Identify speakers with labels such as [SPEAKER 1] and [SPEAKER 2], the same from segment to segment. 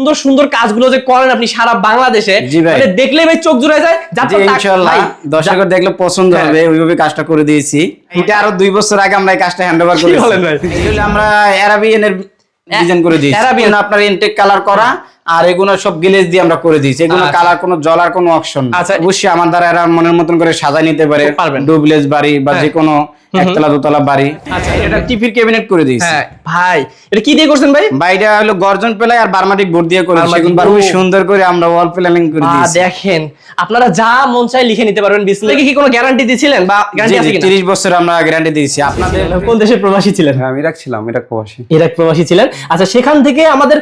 [SPEAKER 1] সুন্দর সুন্দর কাজগুলো যে করেন আপনি সারা বাংলাদেশে মানে দেখলে ভাই চোখ জুড়ে যায়
[SPEAKER 2] ইনশাআল্লাহ দর্শকের দেখলে পছন্দ
[SPEAKER 1] হ্যাঁ।
[SPEAKER 2] হবে ওইভাবে কাজটা করে দিয়েছি এটা আরও দুই বছর আগে আমরা এই কাজটা হ্যান্ড ওভার
[SPEAKER 1] কি
[SPEAKER 2] করেছি
[SPEAKER 1] বলেন
[SPEAKER 2] আমরা ডিজাইন করে দিয়েছি। আপনার ইনটেক কালার করা আর এগুলো সব গ্লেজ দিয়ে আমরা করে দিয়েছি এগুলো
[SPEAKER 1] আচ্ছা।
[SPEAKER 2] কালার কোনো জলার কোনো অপশন
[SPEAKER 1] আচ্ছা।
[SPEAKER 2] অবশ্যই আমার দ্বারা এরা মনের মতন করে সাজা নিতে পারে। ডুবলেজ বাড়ি বা
[SPEAKER 1] হ্যাঁ।
[SPEAKER 2] যে কোনো একতলা দোতলা বাড়ি।
[SPEAKER 1] আচ্ছা,
[SPEAKER 2] এটা টিপির ক্যাবিনেট করে দিয়েছি।
[SPEAKER 1] হ্যাঁ ভাই এটা কি দিয়ে করছেন ভাই?
[SPEAKER 2] বাইরে হলো গর্জন পেলাই আর বারমাটিক বোর্ড দিয়ে করে সেগুন
[SPEAKER 1] board।
[SPEAKER 2] খুবই সুন্দর করে আমরা ওয়াল প্ল্যানিং করে দিয়েছি।
[SPEAKER 1] দেখেন আপনারা যা মন চাই লিখে নিতে পারবেন। বিসমিল্লাহ। কি কোনো গ্যারান্টি দিয়েছিলেন বা গ্যারান্টি আছে কিনা?
[SPEAKER 2] তিরিশ বছর আমরা গ্যারান্টি দিয়েছি। আপনাদের
[SPEAKER 1] কোন দেশের প্রবাসী ছিলেন?
[SPEAKER 3] হ্যাঁ আমি ইরাক ছিলাম ইরাক প্রবাসী।
[SPEAKER 1] ইরাক প্রবাসী ছিলেন। আচ্ছা সেখান থেকে আমাদের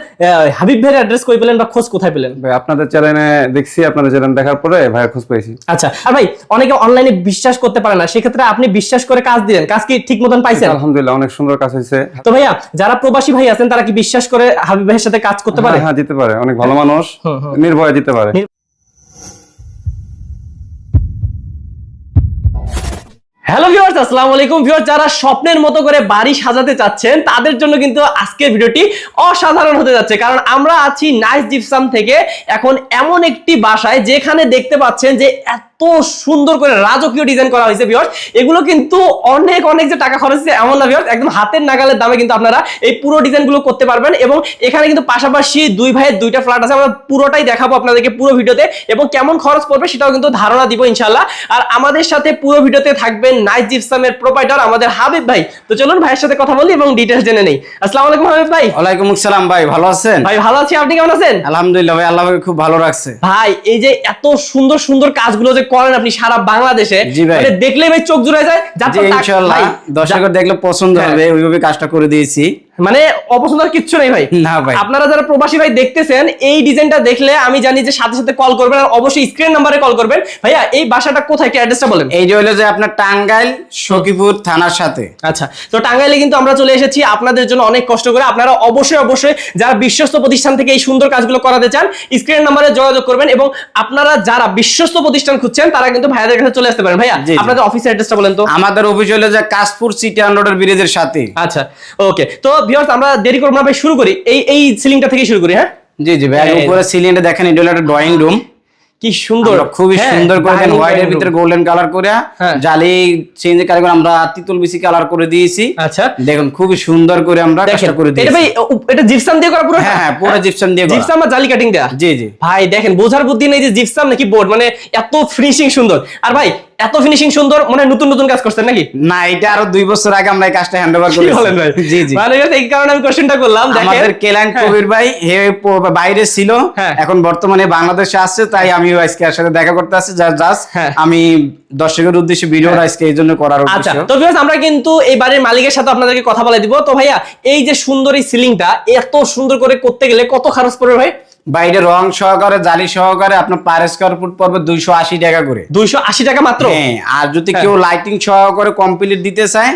[SPEAKER 1] হাবিব ভাইয়ের অ্যাড্রেস কই পেলেন বা খোঁজ কোথায় পেলেন?
[SPEAKER 3] ভাই আপনাদের চ্যানেলে দেখছি আপনাদের চ্যানেল দেখার পরে ভাইয়ের খোঁজ পেয়েছি।
[SPEAKER 1] আচ্ছা আর ভাই অনেকে অনলাইনে বিশ্বাস করতে পারে না। সেক্ষেত্রে আপনি বিশ্বাস করে কাজ দিলেন কাজ কি ঠিক মতন পাইছেন?
[SPEAKER 3] আলহামদুলিল্লাহ অনেক সুন্দর কাজ হয়েছে
[SPEAKER 1] তো ভাইয়া যারা প্রবাসী ভাই আছেন তারা কি বিশ্বাস করে হাবিব ভাইয়ের সাথে কাজ করতে পারে?
[SPEAKER 3] হ্যাঁ, হ্যাঁ দিতে পারে। অনেক ভালো মানুষ। নির্ভয়ে দিতে পারে।
[SPEAKER 1] হ্যালো ভিউয়ার্স আসসালামু আলাইকুম। ভিউয়ার যারা স্বপ্নের মতো করে বাড়ি সাজাতে চাচ্ছেন তাদের জন্য কিন্তু আজকের ভিডিওটি অসাধারণ হতে যাচ্ছে। কারণ আমরা আছি নাইস জিপসাম থেকে এখন এমন একটি বাসায় যেখানে দেখতে পাচ্ছেন যে এত সুন্দর করে রাজকীয় ডিজাইন করা হয়েছে ভিউয়ার্স এগুলো কিন্তু অনেক অনেক যে টাকা খরচ হচ্ছে এমন না ভিউয়ার্স একদম হাতের নাগালের দামে কিন্তু আপনারা এই পুরো ডিজাইনগুলো করতে পারবেন এবং এখানে কিন্তু পাশাপাশি দুই ভাইয়ের দুইটা ফ্ল্যাট আছে। আমরা পুরোটাই দেখাবো আপনাদেরকে পুরো ভিডিওতে এবং কেমন খরচ পড়বে সেটাও কিন্তু ধারণা দিব ইনশাল্লাহ আর আমাদের সাথে পুরো ভিডিওতে থাকবেন নাইট জিপসামের প্রোপাইটার আমাদের হাবিব ভাই। তো চলুন ভাইয়ের সাথে কথা বলি এবং ডিটেলস জেনে নেই। আসসালামু আলাইকুম হাবিব ভাই।
[SPEAKER 2] ওয়ালাইকুম আসসালাম ভাই ভালো আছেন?
[SPEAKER 1] ভাই ভালো আছি। আপনি কেমন আছেন?
[SPEAKER 2] আলহামদুলিল্লাহ ভাই আল্লাহ খুব ভালো রাখছে।
[SPEAKER 1] ভাই এই যে এত সুন্দর সুন্দর কাজগুলো যে করেন আপনি সারা বাংলাদেশে দেখলে ভাই। চোখ জুড়ে যায় দর্শক
[SPEAKER 2] ইনশাআল্লাহ দর্শকের দেখলে পছন্দ
[SPEAKER 1] হ্যাঁ।
[SPEAKER 2] হবে ওইভাবে কাজটা করে দিয়েছি।
[SPEAKER 1] মানে অপছন্দ আর কিচ্ছু নেই ভাই।
[SPEAKER 2] না ভাই।
[SPEAKER 1] আপনারা যারা প্রবাসী ভাই দেখতেছেন এই ডিজাইনটা দেখলে আমি জানি যে সাথে সাথে কল করবেন আর অবশ্যই স্ক্রিন নাম্বারে কল করবেন। ভাইয়া এই বাসাটা কোথায়? কি অ্যাড্রেসটা বলেন।
[SPEAKER 2] এই যে হলো যে আপনার টাঙ্গাইল সখীপুর থানার সাথে।
[SPEAKER 1] আচ্ছা তো টাঙ্গাইলে কিন্তু আমরা চলে এসেছি আপনাদের জন্য অনেক কষ্ট করে। আপনারা অবশ্যই অবশ্যই যারা বিশ্বস্ত প্রতিষ্ঠান থেকে এই সুন্দর কাজগুলো করাতে চান স্ক্রিন নাম্বারে যোগাযোগ করবেন এবং আপনারা যারা বিশ্বস্ত প্রতিষ্ঠান খুঁজছেন তারা কিন্তু ভাইয়াদের কাছে চলে আসতে পারেন। ভাইয়া। আপনাদের অফিসের অ্যাড্রেসটা বলেন তো।
[SPEAKER 2] আমাদের অফিস হলো যে কাশপুর সিটি আন্ডারের ব্রিজের সাথে।
[SPEAKER 1] আচ্ছা ওকে তো ভিউয়ার্স আমরা দেরি করব না ভাই শুরু করি। এই এই সিলিংটা থেকে শুরু করি হ্যাঁ?
[SPEAKER 2] জি জি ভাই উপরে সিলিন্ডার দেখেন এটা হলো একটা ড্রয়িং রুম
[SPEAKER 1] কি সুন্দর।
[SPEAKER 2] খুবই
[SPEAKER 1] হ্যাঁ,
[SPEAKER 2] সুন্দর করে দেন হোয়াইটের
[SPEAKER 1] room।
[SPEAKER 2] ভিতরে গোল্ডেন কালার করে
[SPEAKER 1] হ্যাঁ।
[SPEAKER 2] জালি চেঞ্জ কালার করে আমরা তিতুল বিসি কালার করে দিয়েছি।
[SPEAKER 1] আচ্ছা।
[SPEAKER 2] দেখুন খুবই সুন্দর করে আমরা কাজটা করে
[SPEAKER 1] এটা ভাই এটা জিপসাম দিয়ে করা পুরো?
[SPEAKER 2] হ্যাঁ হ্যাঁ পুরো জিপসাম দিয়ে করা।
[SPEAKER 1] জিপসাম আর জালি কাটিং দেয়া
[SPEAKER 2] জি জি।
[SPEAKER 1] ভাই দেখেন বোঝার বুদ্ধি নেই যে জিপসাম নাকি বোর্ড মানে এত ফিনিশিং সুন্দর। আর ভাই এত ফিনিশিং সুন্দর মানে নতুন নতুন কাজ করছেন নাকি?
[SPEAKER 2] না এটা আরও দুই বছর আগে আমরা এই কাজটা হ্যান্ড ওভার করেছি।
[SPEAKER 1] বলেন ভাই?
[SPEAKER 2] জি জি।
[SPEAKER 1] মানে এই কারণে আমি কোশ্চেনটা করলাম দেখেন।
[SPEAKER 2] আমাদের কেলান
[SPEAKER 1] হ্যাঁ।
[SPEAKER 2] কবির ভাই হে বাইরে ছিল
[SPEAKER 1] হ্যাঁ।
[SPEAKER 2] এখন বর্তমানে বাংলাদেশে আসছে তাই আমি আজকে এর সাথে দেখা করতে আসছি যা জাস্ট
[SPEAKER 1] হ্যাঁ।
[SPEAKER 2] আমি দর্শকের উদ্দেশ্যে ভিডিওটা আজকে এই জন্য করার
[SPEAKER 1] আচ্ছা তো viewers, আমরা কিন্তু এই বাড়ির মালিকের সাথে আপনাদেরকে কথা বলে দিব। তো ভাইয়া এই যে সুন্দর এই সিলিংটা এত সুন্দর করে করতে গেলে কত খরচ পড়বে ভাই?
[SPEAKER 2] বাইরে রং সহকারে জালি সহকারে আপনার পার স্কোয়ার ফুট পড়বে দুইশো আশি টাকা করে।
[SPEAKER 1] দুইশো আশি টাকা মাত্র?
[SPEAKER 2] হ্যাঁ আর যদি
[SPEAKER 1] হ্যাঁ।
[SPEAKER 2] কেউ লাইটিং সহকারে কমপ্লিট দিতে চায়।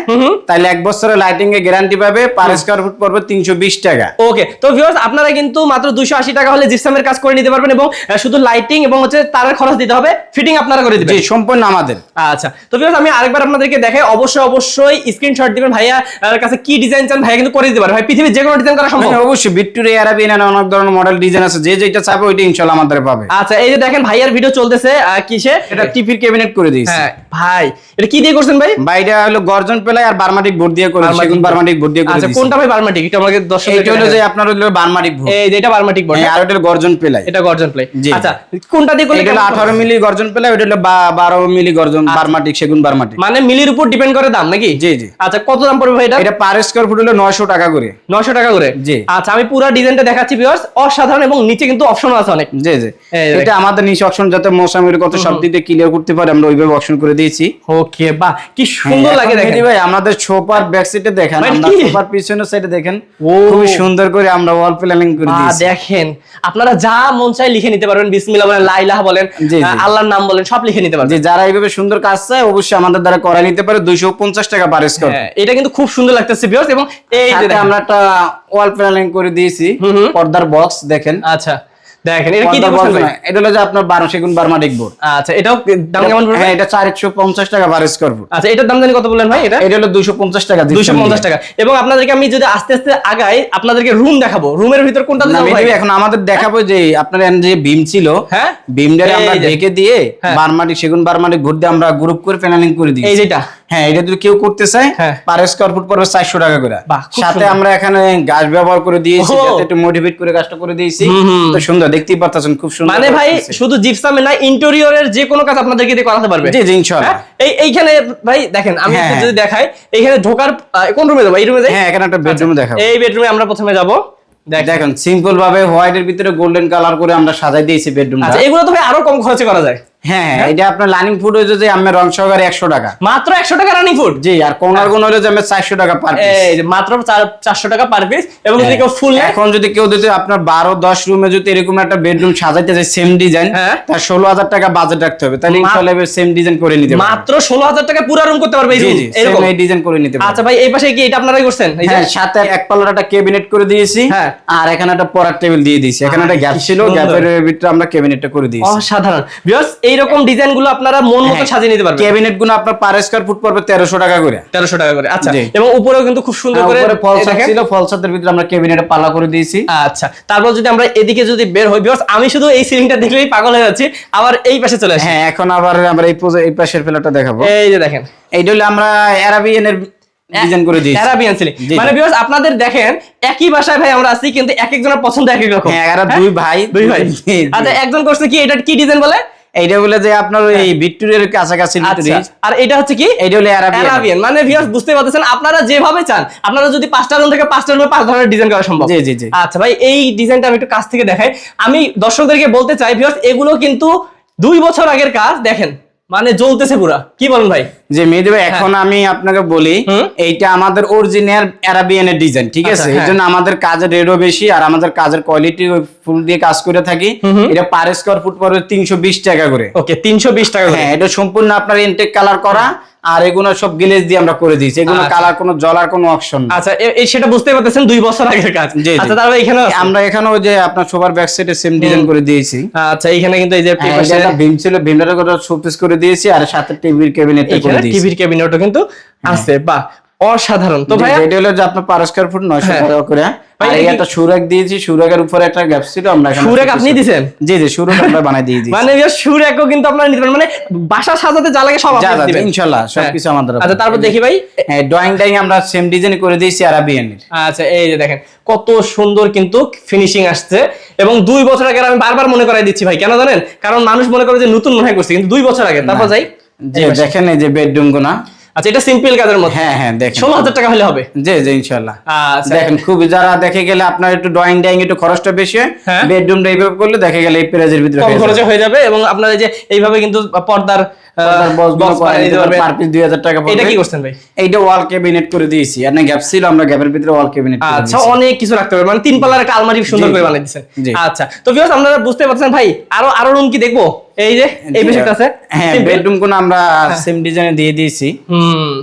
[SPEAKER 2] তাহলে এক বছরের লাইটিং এর গ্যারান্টি পাবে পার স্কোয়ার ফুট পড়বে তিনশো বিশ টাকা।
[SPEAKER 1] ওকে তো ভিউয়ার্স আপনারা কিন্তু মাত্র দুইশো আশি টাকা হলে জিপসামের কাজ করে নিতে পারবেন এবং শুধু লাইটিং এবং হচ্ছে তারের খরচ দিতে হবে ফিটিং আপনারা করে দিবেন।
[SPEAKER 2] সম্পূর্ণ আমাদের।
[SPEAKER 1] আচ্ছা তো ভিউয়ার্স আমি আরেকবার আপনাদেরকে দেখাই অবশ্যই অবশ্যই স্ক্রিনশট দিবেন। ভাইয়া কাছে কি ডিজাইন চান ভাইয়া কিন্তু করে দিতে পারে। ভাই পৃথিবীর যে কোনো ডিজাইন করা সম্ভব?
[SPEAKER 2] হ্যাঁ, অবশ্যই। ভিক্টোরিয়া আরাবিয়ান অনেক ধরনের মডেল ডিজাইন আছে। যে যেটা চাবে ওইটা ইনশাল্লাহ আমাদের পাবে।
[SPEAKER 1] আচ্ছা এই যে দেখেন ভাইয়ার ভিডিও চলতেছে কিসে?
[SPEAKER 2] এটা টিপির ক্যাবিনেট করে দিয়েছি।
[SPEAKER 1] হ্যাঁ ভাই এটা কি দিয়ে করছেন ভাই?
[SPEAKER 2] বাইরে হলো গর্জন পেলাই আর বার্মাটিক বোর্ড দিয়ে করে সেগুন। বার্মাটিক বোর্ড দিয়ে করে
[SPEAKER 1] আচ্ছা কোনটা ভাই বার্মাটিক? এটা আমাকে দর্শক
[SPEAKER 2] এইটা হলো যে আপনার হলো বার্মাটিক বোর্ড।
[SPEAKER 1] এই যে এটা বার্মাটিক বোর্ড।
[SPEAKER 2] আর ওটা গর্জন পেলাই।
[SPEAKER 1] এটা গর্জন প্লে
[SPEAKER 2] জি।
[SPEAKER 1] আচ্ছা কোনটা দিয়ে করলে
[SPEAKER 2] এটা হলো
[SPEAKER 1] কেমন
[SPEAKER 2] আঠারো
[SPEAKER 1] হবে?
[SPEAKER 2] মিলি গর্জন পেলাই ওটা হলো বা- বারো মিলি গর্জন বার্মাটিক সেগুন বার্মাটিক।
[SPEAKER 1] মানে মিলির উপর ডিপেন্ড করে দাম নাকি?
[SPEAKER 2] জি, জি।
[SPEAKER 1] আচ্ছা কত দাম পড়বে ভাই এটা?
[SPEAKER 2] এটা পার স্কোয়ার ফুট হলো নয়শো টাকা করে।
[SPEAKER 1] নশো টাকা করে?
[SPEAKER 2] জি।
[SPEAKER 1] আচ্ছা আমি পুরো ডিজাইনটা দেখাচ্ছি ভিউয়ার্স অসাধারণ এবং নিচে কিন্তু অপশন আছে অনেক।
[SPEAKER 2] জি জি। এটা আমাদের নিচে অপশন যাতে মৌসামের কত সব দিতে ক্লিয়ার করতে পারে আমরা ওইভাবে অপশন করে দিয়েছি।
[SPEAKER 1] ওকে বাহ কি সুন্দর
[SPEAKER 2] হ্যাঁ,
[SPEAKER 1] লাগে দেখেন।
[SPEAKER 2] ভাই আমাদের সোফার ব্যাক সাইডে দেখেন আমরা সোফার পিছনের সাইডে দেখেন
[SPEAKER 1] ও।
[SPEAKER 2] খুবই সুন্দর করে আমরা ওয়াল প্ল্যানিং করে দিয়েছি।
[SPEAKER 1] দেখেন আপনারা যা মন চাই লিখে নিতে পারবেন বিসমিল্লাহ বলেন লাইলাহ বলেন
[SPEAKER 2] জি, জি।
[SPEAKER 1] আল্লাহর নাম বলেন সব লিখে নিতে পারবেন।
[SPEAKER 2] যে যারা এইভাবে সুন্দর কাজ চায় অবশ্যই আমাদের দ্বারা করা নিতে পারে দুইশো পঞ্চাশ টাকা পার স্কোয়ার
[SPEAKER 1] হ্যাঁ, এটা কিন্তু খুব সুন্দর লাগতেছে ভিউয়ার্স এবং এই যে
[SPEAKER 2] আমরা একটা ওয়াল প্ল্যানিং করে দিয়েছি। পর্দার বক্স দেখেন
[SPEAKER 1] আচ্ছা দেখেন এটা কি
[SPEAKER 2] পর্দা
[SPEAKER 1] দিয়ে করছেন
[SPEAKER 2] বলব
[SPEAKER 1] ভাই?
[SPEAKER 2] না, এটা হলো যে আপনার বারো সেগুন বার্মাটিক বোর্ড
[SPEAKER 1] আচ্ছা এটাও দাম কেমন পড়বে
[SPEAKER 2] হ্যাঁ এটা চারশো পঞ্চাশ টাকা পার স্কোয়ার ফুট
[SPEAKER 1] আচ্ছা এটার দাম জানি কত বললেন ভাই এটা
[SPEAKER 2] এটা হলো দুশো পঞ্চাশ টাকা
[SPEAKER 1] দুইশো পঞ্চাশ টাকা এবং আপনাদেরকে আমি যদি আস্তে আস্তে আগাই আপনাদেরকে রুম দেখাবো রুমের ভিতর কোনটা ভাই?
[SPEAKER 2] এখন আমাদের দেখাবো যে আপনার যে বিম ছিল
[SPEAKER 1] হ্যাঁ?
[SPEAKER 2] বিমটারে আমরা। ঢেকে দিয়ে
[SPEAKER 1] হ্যাঁ।
[SPEAKER 2] বারমাটিক সেগুন বারমাটিক দিয়ে আমরা গ্রুপ করে প্যানেলিং করে দিই
[SPEAKER 1] এই যেটা
[SPEAKER 2] হ্যাঁ এটা যদি কেউ করতে চায়
[SPEAKER 1] হ্যাঁ।
[SPEAKER 2] পার স্কোয়ার ফুট পড়বে চারশো টাকা করে। সাথে আমরা এখানে গাছ ব্যবহার করে দিয়েছি যাতে একটু মোটিভেট করে গাছটা করে দিয়েছি। তো সুন্দর দেখতেই পাচ্ছেন খুব সুন্দর
[SPEAKER 1] মানে ভাই শুধু জিপসামে না ইন্টেরিয়রের যে কোনো কাজ আপনাদেরকে দিয়ে করাতে পারবে।
[SPEAKER 2] জি জি ইনশাআল্লাহ
[SPEAKER 1] হ্যাঁ? এই এইখানে ভাই দেখেন আমি
[SPEAKER 2] হ্যাঁ, হ্যাঁ।
[SPEAKER 1] যদি দেখাই এইখানে ঢোকার কোন রুমে যাব? এই রুমে যাই?
[SPEAKER 2] হ্যাঁ এখানে একটা বেডরুম দেখাবো।
[SPEAKER 1] এই বেডরুমে আমরা প্রথমে যাব। দেখেন।
[SPEAKER 2] দেখেন সিম্পল ভাবে হোয়াইট এর ভিতরে গোল্ডেন কালার করে আমরা সাজাই দিয়েছি বেডরুমটা
[SPEAKER 1] আচ্ছা এগুলো তো ভাই আরও কম খরচে করা যায়।
[SPEAKER 2] হ্যাঁ এটা আপনার লাইনিং ফুড হয়েছে যে আমরা রং সহকারে একশো টাকা।
[SPEAKER 1] মাত্র একশো টাকা রানিং ফুড
[SPEAKER 2] জি আর কোনার গুণ হলো যে আমরা চারশো টাকা পার
[SPEAKER 1] এই যে মাত্র চারশো টাকা পার পিস এবং যদি কেউ ফুল
[SPEAKER 2] এখন যদি কেউ যদি আপনার বারো দশ রুমে যদি এরকম একটা বেডরুম সাজাইতে চায় সেম ডিজাইন। তার ষোলো হাজার টাকা বাজেট রাখতে হবে। তাহলে ইনশাল্লাহ সেম ডিজাইন করে নিতে
[SPEAKER 1] মাত্র ষোলো হাজার টাকা পুরো রুম করতে পারবে এই এরকম?
[SPEAKER 2] এই ডিজাইন করে নিতে পারবে
[SPEAKER 1] আচ্ছা ভাই এই পাশে কি এটা আপনারাই করছেন?
[SPEAKER 2] হ্যাঁ সাথে এক পাল্লার একটা ক্যাবিনেট করে দিয়েছি।
[SPEAKER 1] হ্যাঁ।
[SPEAKER 2] আর এখানে একটা পড়ার টেবিল দিয়ে দিয়েছি। এখানে একটা গ্যাপ ছিল। গ্যাপের ভিতরে আমরা ক্যাবিনেটটা করে দিয়েছি।
[SPEAKER 1] অসাধারণ। বিকজ এইরকম ডিজাইনগুলো আপনারা মন মতো
[SPEAKER 2] হ্যাঁ।
[SPEAKER 1] সাজিয়ে নিতে পারবেন।
[SPEAKER 2] ক্যাবিনেটগুলো আপনার পার স্কোয়ার ফুট পড়বে তেরোশো টাকা করে।
[SPEAKER 1] তেরোশো টাকা করে আচ্ছা। এবং উপরেও কিন্তু খুব সুন্দর করে
[SPEAKER 2] উপরে ফলস
[SPEAKER 1] এই দেখেন।
[SPEAKER 2] ছিল ফলসের ভিতরে আমরা ক্যাবিনেটে পাল্লা করে দিয়েছি।
[SPEAKER 1] আচ্ছা তারপর যদি আমরা এদিকে যদি বের হই বিকজ আমি শুধু এই সিলিংটা দেখলেই পাগল হয়ে যাচ্ছি আবার এই পাশে চলে আসি।
[SPEAKER 2] হ্যাঁ এখন আবার আমরা এই এই পাশের ফেলাটা দেখাবো।
[SPEAKER 1] এই যে দেখেন।
[SPEAKER 2] এইটা হলো আমরা অ্যারাবিয়ান এর ডিজাইন করে দিয়েছি।
[SPEAKER 1] অ্যারাবিয়ান সিলিং মানে
[SPEAKER 2] জি।
[SPEAKER 1] আপনাদের দেখেন একই বাসায় ভাই আমরা আছি কিন্তু এক একজনের পছন্দ এক এক রকম।
[SPEAKER 2] হ্যাঁ এরা
[SPEAKER 1] হ্যাঁ?
[SPEAKER 2] দুই ভাই।
[SPEAKER 1] দুই ভাই। আচ্ছা একজন করছে কি এটা কি ডিজাইন বলে?
[SPEAKER 2] এইটা বলে যে আপনার এই ভিক্টোরিয়ার কাছাকাছি
[SPEAKER 1] আচ্ছা আর এটা হচ্ছে কি?
[SPEAKER 2] এটা হলো অ্যারাবিয়ান
[SPEAKER 1] মানে ভিউয়ার্স বুঝতে পারতেছেন আপনারা যেভাবে চান আপনারা যদি পাঁচটা রুম থেকে পাঁচটা রুমে পাঁচ ধরনের ডিজাইন করা সম্ভব।
[SPEAKER 2] জি, জি, জি।
[SPEAKER 1] আচ্ছা ভাই এই ডিজাইনটা আমি একটু কাছ থেকে দেখাই। আমি দর্শকদেরকে বলতে চাই ভিউয়ার্স এগুলো কিন্তু দুই বছর আগের কাজ দেখেন। মানে জ্বলতেছে পুরা। কি বলেন ভাই?
[SPEAKER 2] যে মেহেদি ভাই এখন আমি আপনাকে বলি এইটা আমাদের অরিজিনাল অ্যারাবিয়ানের ডিজাইন ঠিক
[SPEAKER 1] আচ্ছা,
[SPEAKER 2] আছে? এই
[SPEAKER 1] হ্যাঁ।
[SPEAKER 2] জন্য আমাদের কাজের রেটও বেশি আর আমাদের কাজের কোয়ালিটি ফুল দিয়ে কাজ করে থাকি। এটা পার স্কোয়ার ফুট পড়বে তিনশো বিশ টাকা করে।
[SPEAKER 1] ওকে তিনশো বিশ টাকা
[SPEAKER 2] হ্যাঁ এটা সম্পূর্ণ আপনার ইনটেক কালার করা আর এগুলো সব গ্লেজ দিয়ে আমরা করে দিয়েছি। এগুলো
[SPEAKER 1] আচ্ছা।
[SPEAKER 2] কালার কোনো জলার কোনো অপশন
[SPEAKER 1] আচ্ছা এই সেটা বুঝতে পারতেছেন দুই বছর আগের কাজ। আচ্ছা তারপরে এখানে
[SPEAKER 2] আমরা এখানেও যে আপনার সোফার ব্যাক সাইডে সেম ডিজাইন করে দিয়েছি।
[SPEAKER 1] আচ্ছা এখানে কিন্তু এই যে
[SPEAKER 2] হ্যাঁ, ভীম ছিল ভীমটার করে শোপিস করে দিয়েছি আর সাথে টিভির ক্যাবিনেট করে
[SPEAKER 1] এখানে টিভির ক্যাবিনেটও কিন্তু আছে বাহ অসাধারণ। তো ভাই
[SPEAKER 2] এটা হলো যে আপনার পার স্কয়ার ফুট 900
[SPEAKER 1] হ্যাঁ।
[SPEAKER 2] টাকা করে। আর
[SPEAKER 1] এটা
[SPEAKER 2] সুরাক দিয়েছি সুরাকের উপরে একটা গ্যাপ ছিল আমরা
[SPEAKER 1] সুরেক আপনি দিছেন?
[SPEAKER 2] জি জি সুরাক আমরা বানাই দিয়ে দিয়েছি।
[SPEAKER 1] মানে কিন্তু আপনারা নিতে পারেন মানে বাসা সাজাতে যা লাগে সব
[SPEAKER 2] যা
[SPEAKER 1] দিবেন।
[SPEAKER 2] ইনশাআল্লাহ সবকিছু
[SPEAKER 1] হ্যাঁ।
[SPEAKER 2] আমাদের
[SPEAKER 1] আচ্ছা তারপর দেখি ভাই।
[SPEAKER 2] হ্যাঁ ড্রয়িং ডাইং আমরা সেম ডিজাইন করে দিয়েছি আরাবিয়ানের
[SPEAKER 1] আচ্ছা এই যে দেখেন কত সুন্দর কিন্তু ফিনিশিং আসছে। এবং দুই বছর আগে আমি বারবার মনে করাই দিচ্ছি ভাই কেন জানেন? কারণ মানুষ মনে করে যে নতুন মনে হয় করছে কিন্তু দুই বছর আগে। তারপর যাই।
[SPEAKER 2] যে দেখেন এই যে বেডরুম গুনা।
[SPEAKER 1] আচ্ছা এটা সিম্পল কাজের মধ্যে?
[SPEAKER 2] হ্যাঁ হ্যাঁ দেখেন।
[SPEAKER 1] ষোলো হাজার টাকা হলে হবে?
[SPEAKER 2] জি জি ইনশাআল্লাহ।
[SPEAKER 1] আচ্ছা।
[SPEAKER 2] দেখেন খুব যারা দেখে গেলে আপনার একটু ড্রয়িং ডাইং একটু খরচটা বেশি হয়
[SPEAKER 1] হ্যাঁ।
[SPEAKER 2] বেডরুমটা এইভাবে করলে দেখে গেলে এই প্রাইজের ভিতরে
[SPEAKER 1] কম
[SPEAKER 2] হয়ে।
[SPEAKER 1] খরচে হয়ে যাবে এবং আপনার এই যে এইভাবে কিন্তু পর্দার
[SPEAKER 2] পর্দার বক্সগুলো
[SPEAKER 1] বক্স বানিয়ে দিতে পারবেন
[SPEAKER 2] পার পিস 2000 টাকা
[SPEAKER 1] এটা কি করছেন ভাই?
[SPEAKER 2] এইটা ওয়াল ক্যাবিনেট করে দিয়েছি। আর গ্যাপ ছিল আমরা গ্যাপের ভিতরে ওয়াল ক্যাবিনেট
[SPEAKER 1] আচ্ছা অনেক কিছু রাখতে হবে মানে তিন পাল্লার একটা আলমারি সুন্দর করে। বানিয়ে আচ্ছা তো ভিউয়ার্স আপনারা বুঝতে পারছেন ভাই আরও আরও রুম কি দেখব? এই যে এই বিষয়টা আছে।
[SPEAKER 2] হ্যাঁ
[SPEAKER 1] Simple।
[SPEAKER 2] বেডরুম কোন আমরা সেম ডিজাইনে দিয়ে দিয়েছি।
[SPEAKER 1] হুম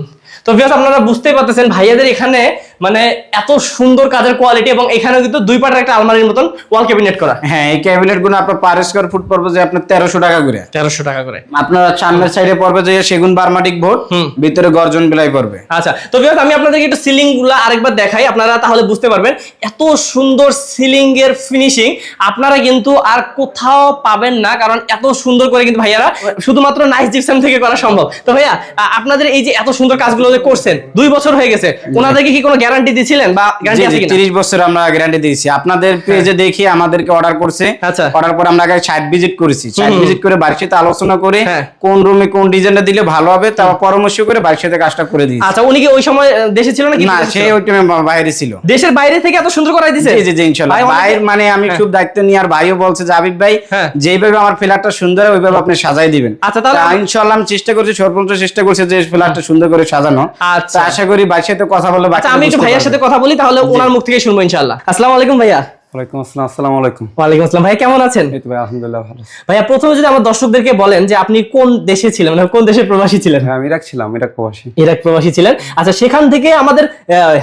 [SPEAKER 1] তো ভিউয়ার্স আপনারা বুঝতেই পারতেছেন ভাইয়াদের এখানে মানে এত সুন্দর কাজের কোয়ালিটি এবং এখানে কিন্তু দুই পাটের একটা আলমারির মতন ওয়াল ক্যাবিনেট করা।
[SPEAKER 2] হ্যাঁ এই ক্যাবিনেটগুলো আপনার পার স্কোয়ার ফুট পড়বে যে আপনার তেরোশো টাকা করে।
[SPEAKER 1] তেরোশো টাকা করে।
[SPEAKER 2] আপনার সামনের সাইডে পড়বে যে সেগুন বার্মাটিক বোর্ড ভিতরে গর্জন বেলাই পড়বে।
[SPEAKER 1] আচ্ছা তো ভিউয়ার্স আমি আপনাদেরকে একটু সিলিংগুলো আরেকবার দেখাই আপনারা তাহলে বুঝতে পারবেন এত সুন্দর সিলিং এর ফিনিশিং আপনারা কিন্তু আর কোথাও পাবেন না কারণ এত সুন্দর করে কিন্তু ভাইয়ারা শুধুমাত্র নাইস জিপসাম থেকে করা সম্ভব। তো ভাইয়া আপনাদের এই যে এত সুন্দর কাজগুলো যে করছেন দুই বছর হয়ে গেছে ওনাদেরকে কি কোনো গ্যারান্টি দিয়েছিলেন বা গ্যারান্টি আছে কিনা?
[SPEAKER 2] তিরিশ বছর আমরা গ্যারান্টি দিয়েছি। আপনাদের পেজে দেখি আমাদেরকে অর্ডার করছে।
[SPEAKER 1] আচ্ছা।
[SPEAKER 2] করার পর আমরা আগে সাইট ভিজিট করেছি। সাইট ভিজিট করে বাড়ির সাথে আলোচনা করে
[SPEAKER 1] হ্যাঁ।
[SPEAKER 2] কোন রুমে কোন ডিজাইনটা দিলে ভালো হবে তারপর পরামর্শ করে বাড়ির সাথে কাজটা করে দিয়েছি।
[SPEAKER 1] আচ্ছা উনি কি ওই সময় দেশে ছিল নাকি
[SPEAKER 2] না সে ওই টাইমে বাইরে ছিল।
[SPEAKER 1] দেশের বাইরে থেকে এত সুন্দর করাই দিছে
[SPEAKER 2] জি জি ইনশাল্লাহ।
[SPEAKER 1] ভাই,
[SPEAKER 2] মানে আমি
[SPEAKER 1] হ্যাঁ।
[SPEAKER 2] খুব দায়িত্ব নিয়ে আর ভাইও বলছে যে আবিব ভাই
[SPEAKER 1] হ্যাঁ।
[SPEAKER 2] যেইভাবে আমার ফ্ল্যাটটা সুন্দর হয় ওইভাবে আপনি সাজাই দিবেন।
[SPEAKER 1] আচ্ছা, তাহলে
[SPEAKER 2] তা
[SPEAKER 1] আমি-
[SPEAKER 2] চেষ্টা করছি সর্বোচ্চ চেষ্টা করছি যে ফ্ল্যাটটা সুন্দর করে সাজানো।
[SPEAKER 1] আচ্ছা।
[SPEAKER 2] আশা করি ভাইয়ের সাথে কথা বলে
[SPEAKER 1] আচ্ছা আমি ভাইয়ার সাথে কথা বলি তাহলে ওনার মুখ থেকে শুনব ইনশাল্লাহ আসসালামু আলাইকুম ভাইয়া।
[SPEAKER 3] ওয়ালাইকুম আসসালাম আসসালামু আলাইকুম।
[SPEAKER 1] ওয়ালাইকুম আসসালাম। ভাই কেমন আছেন?
[SPEAKER 3] এই তো ভাই আলহামদুলিল্লাহ ভালো
[SPEAKER 1] ভাইয়া প্রথমে যদি আমার দর্শকদেরকে বলেন যে আপনি কোন দেশে ছিলেন মানে কোন দেশের প্রবাসী ছিলেন?
[SPEAKER 3] হ্যাঁ আমি ইরাক ছিলাম ইরাক প্রবাসী।
[SPEAKER 1] ইরাক প্রবাসী ছিলেন। আচ্ছা সেখান থেকে আমাদের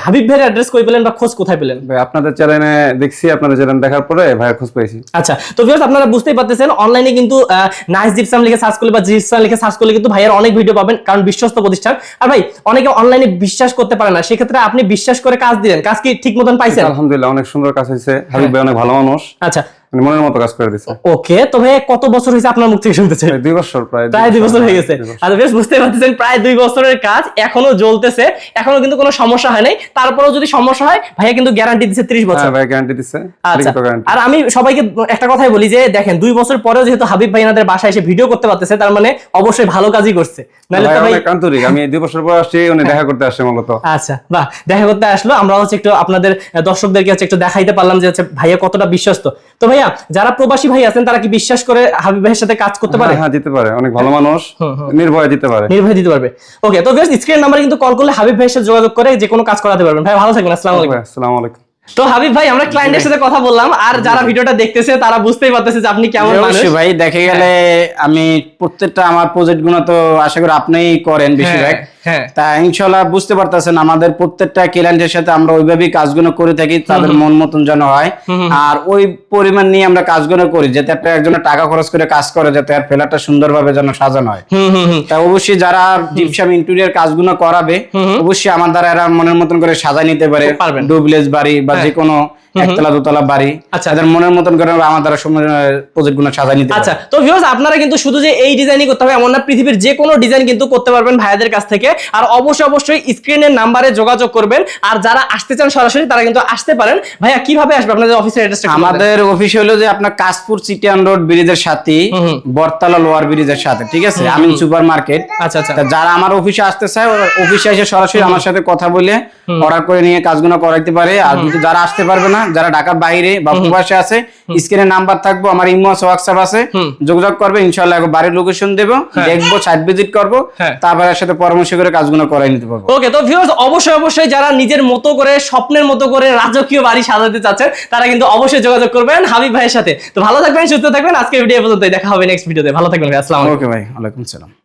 [SPEAKER 1] হাবিব ভাইয়ের অ্যাড্রেস কই পেলেন বা খোঁজ কোথায় পেলেন?
[SPEAKER 3] ভাই আপনাদের চ্যানেলে দেখছি আপনাদের চ্যানেল দেখার পরে ভাইয়ের খোঁজ পেয়েছি।
[SPEAKER 1] আচ্ছা তো ভিউয়ার্স আপনারা বুঝতেই পারতেছেন অনলাইনে কিন্তু নাইস জিপসাম লিখে সার্চ করলে বা জিপসাম লিখে সার্চ করলে কিন্তু ভাইয়ের অনেক ভিডিও পাবেন কারণ বিশ্বস্ত প্রতিষ্ঠান। আর ভাই অনেকে অনলাইনে বিশ্বাস করতে পারে না সেক্ষেত্রে আপনি বিশ্বাস করে কাজ দিলেন। কাজ কি ঠিক মতন পাইছেন?
[SPEAKER 3] আলহামদুলিল্লাহ অনেক সুন্দর কাজ হয়েছে। হাবিব ভাই অনেক ভালো মানুষ।
[SPEAKER 1] আচ্ছা
[SPEAKER 3] মানে মনের মতো কাজ করে দিছে।
[SPEAKER 1] ওকে তো ভাই কত বছর হয়েছে আপনার মুখ থেকে শুনতেছে?
[SPEAKER 3] দুই বছর প্রায়
[SPEAKER 1] প্রায় দুই বছর হয়ে গেছে।
[SPEAKER 3] দুই
[SPEAKER 1] আর বেশ বুঝতে পারতেছেন প্রায় দুই বছরের কাজ এখনও জ্বলতেছে এখনও কিন্তু কোনো সমস্যা হয় নাই। তারপরেও যদি সমস্যা হয় ভাইয়া কিন্তু গ্যারান্টি দিচ্ছে বছর।
[SPEAKER 3] হ্যাঁ ভাই গ্যারান্টি দিচ্ছে
[SPEAKER 1] আচ্ছা আর আমি সবাইকে একটা কথাই বলি যে দেখেন দুই বছর পরেও যেহেতু হাবিব ভাই এনাদের বাসায় এসে ভিডিও করতে পারতেছে তার মানে অবশ্যই ভালো কাজই করছে। নাহলে তো
[SPEAKER 3] ভাই
[SPEAKER 1] ভাই
[SPEAKER 3] আন্তরিক। আমি দুই বছর পর আসছি উনি দেখা করতে মূলত।
[SPEAKER 1] আচ্ছা বাহ দেখা করতে আসলো। আমরা হচ্ছে একটু আপনাদের দর্শকদেরকে হচ্ছে একটু দেখাইতে পারলাম যে হচ্ছে ভাইয়া কতটা বিশ্বস্ত। তো ভাইয়া যারা প্রবাসী ভাই আছেন তারা কি বিশ্বাস করে হাবিব ভাইয়ের সাথে কাজ করতে পারে?
[SPEAKER 3] হ্যাঁ হ্যাঁ দিতে পারে। অনেক ভালো মানুষ। নির্ভয়ে দিতে পারে।
[SPEAKER 1] নির্ভয় দিতে পারবে। ওকে তো স্ক্রিন নাম্বারে কিন্তু কল করলে হাবিব ভাইয়ের সাথে যোগাযোগ করে যে কোনো কাজ করাতে পারবেন। ভাই ভালো থাকবেন আসসালামু আলাইকুম।
[SPEAKER 3] আসসালামু আলাইকুম।
[SPEAKER 1] তো হাবিব ভাই আমরা ক্লায়েন্টের সাথে কথা বললাম আর যারা ভিডিওটা দেখতেছে তারা বুঝতেই পারতেছে যে আপনি কেমন মানুষ।
[SPEAKER 2] ভাই দেখে গেলে আমি প্রত্যেকটা আমার প্রজেক্টগুলো তো আশা করি আপনিই করেন বেশিরভাগ।
[SPEAKER 1] হ্যাঁ
[SPEAKER 2] তা ইনশাল্লাহ বুঝতে পারতেছেন আমাদের প্রত্যেকটা ক্লায়েন্টের সাথে আমরা ওইভাবেই কাজগুলো করে থাকি তাদের মন মতন যেন হয়। আর ওই পরিমাণ নিয়ে আমরা কাজগুলো করি যাতে একটা একজনের টাকা খরচ করে কাজ করে যাতে আর ফ্ল্যাটটা সুন্দরভাবে যেন সাজানো হয়। তা অবশ্যই যারা জিপসাম ইন্টেরিয়র কাজগুলো করাবে অবশ্যই আমার দ্বারা এরা মনের মতন করে সাজায় নিতে পারে। ডুপ্লেস বাড়ি বা যে কোনো একতলা দোতলা বাড়ি।
[SPEAKER 1] আচ্ছা।
[SPEAKER 2] তাদের মনের মতন করে আমার দ্বারা প্রজেক্টগুলো সাজায় নিতে
[SPEAKER 1] আচ্ছা তো ভিউয়ার্স আপনারা কিন্তু শুধু যে এই ডিজাইনই করতে হবে এমন না পৃথিবীর যে কোনো ডিজাইন কিন্তু করতে পারবেন ভাইয়াদের কাছ থেকে। আর অবশ্যই অবশ্যই স্ক্রিনের নাম্বারে যোগাযোগ করবেন। আর যারা আসতে চান সরাসরি তারা কিন্তু আসতে পারেন। ভাইয়া কীভাবে আসবে? আপনাদের অফিসের অ্যাড্রেসটা
[SPEAKER 2] আমাদের অফিস হলো যে আপনার কাশপুর চিটিয়ান রোড ব্রিজের সাথে বরতলা লোয়ার ব্রিজের সাথে ঠিক আছে? আমিন সুপার মার্কেট
[SPEAKER 1] আচ্ছা আচ্ছা।
[SPEAKER 2] যারা আমার অফিসে আসতে চায় অফিসে এসে সরাসরি আমার সাথে কথা বলে অর্ডার করে নিয়ে কাজগুলো করাইতে পারে। আর যদি যারা আসতে পারবে না যারা ঢাকার বাইরে বা প্রবাসে আছে স্ক্রিনে নাম্বার থাকব আমার ইমো আছে হোয়াটসঅ্যাপ আছে যোগাযোগ করবে ইনশাল্লাহ বাড়ির লোকেশন দেবো দেখব সাইট ভিজিট করব
[SPEAKER 1] হ্যাঁ।
[SPEAKER 2] তারপর এর সাথে পরামর্শ করে কাজগুলো করাই নিতে পারব।
[SPEAKER 1] ওকে তো ভিউয়ার্স অবশ্যই অবশ্যই যারা নিজের মতো করে স্বপ্নের মতো করে রাজকীয় বাড়ি সাজাতে চাচ্ছেন তারা কিন্তু অবশ্যই যোগাযোগ করবেন হাবিব ভাইয়ের সাথে। তো ভালো থাকবেন সুস্থ থাকবেন আজকে ভিডিও পর্যন্ত দেখা হবে নেক্সট ভিডিওতে ভালো থাকবেন ভাই আসসালামু আলাইকুম।
[SPEAKER 2] ওকে ভাই ওয়ালাইকুম সালাম